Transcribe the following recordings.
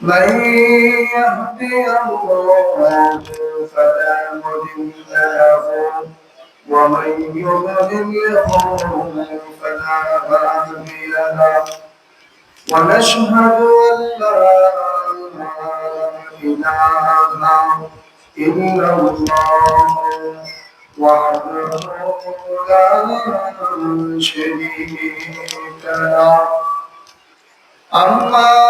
من يهدي الله فلا مضل له ومن يضلل فلا هادي له ونشهد ان لا اله الا الله وحده لا شريك له أما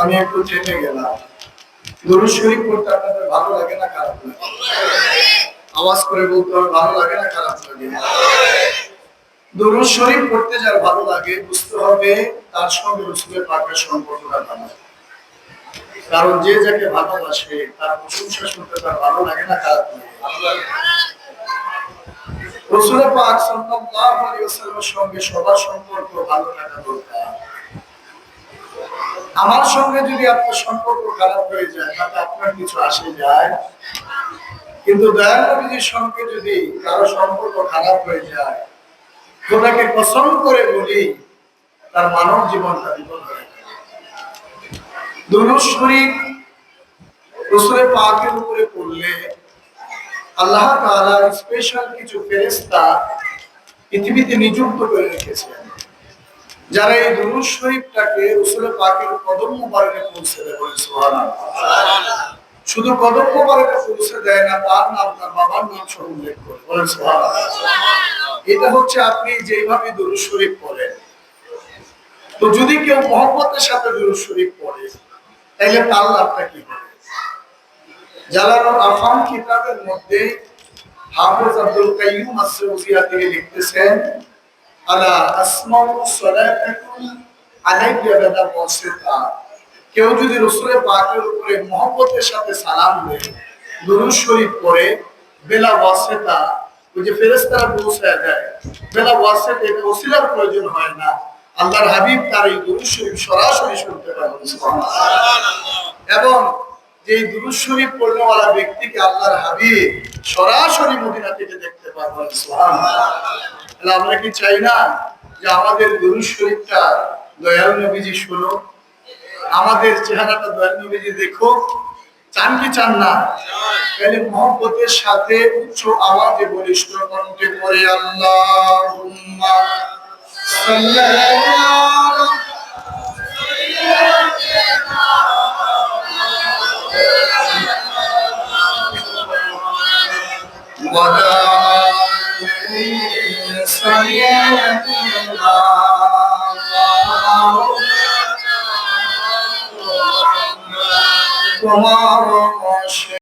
আমি একটু চেপে গেলাম। দুরুদ শরীফ পড়তে আপনাদের ভালো লাগে না, খারাপ লাগে? আওয়াজ করে বলতে হবে, ভালো লাগে না, খারাপ লাগে? দুরুদ শরীফ পড়তে যার ভালো লাগে, বুঝতে হবে তার সঙ্গে রসুলের পাকের সম্পর্কটা ভালো কারণ যে যাকে ভালোবাসে, তার প্রশংসা শুনতে তার ভালো লাগে না সবার সম্পর্ক আমার সঙ্গে যদি আপনার সম্পর্ক খারাপ হয়ে যায়, তাতে আপনার কিছু আসে যায়। কিন্তু দয়াল সঙ্গে যদি কারও সম্পর্ক খারাপ হয়ে যায় খোদাকে পছন্দ করে বলি, তার মানব জীবনটা বিপদ হয়ে দুরুদ শরীফ রসুলের পাকের উপরে পড়লে আল্লাহ তাআলা স্পেশাল কিছু ফেরেশতা পৃথিবীতে নিযুক্ত করে রেখেছেন যারা এই দুরুদ শরীফটাকে রসুলের পাকের কদম মুবারকে পৌঁছে দেয় বলে শুধু কদম মুবারকে পৌঁছে দেয় না, তার নাম, তার বাবার নাম সহ উল্লেখ করে এটা হচ্ছে আপনি যেভাবে দুরুদ শরীফ পড়েন। তো যদি কেউ মহব্বতের সাথে দুরুদ শরীফ পড়ে তাহলে তার লাভটা কি? হবে জালালুল আফাম কিতাবের মধ্যে হাফেজ আব্দুল কাইয়ুম আসরুজিয়া থেকে লিখতেছেন, আলা আসমাউ সালাতাকুম আলাইয়া বিদা ওয়াসিতা কেউ যদি রাসূলের পাকের উপরে মহব্বতের সাথে সালাম দেয়, দুরূদ শরীফ পড়ে, বেলা ওয়াসিতা ওই যে ফেরেশতারা পৌঁছায় দেয়, বেলা ওয়াসিতা এটা ওসিলার প্রয়োজন হয় না। আল্লাহর হাবিব তার এই দুরূদ শরীফ সরাসরি শুনতে পায় এবং যে দুরূদ শরীফ পড়নেওয়ালা ব্যক্তিকে আল্লাহর হাবিব সরাসরি মদিনা থেকে দেখতে পারবেন তাহলে আমরা কি চাই না যে আমাদের দুরুদ শরীফটা দয়াল নবীজি শুনো আমাদের চেহারাটা দয়াল নবীজি দেখো চান কি চান না? তাহলে মহব্বতের সাথে উচ্চ আওয়াজে বলিষ্ঠ কণ্ঠে পড়ে, আল্লাহুম্মা তোমার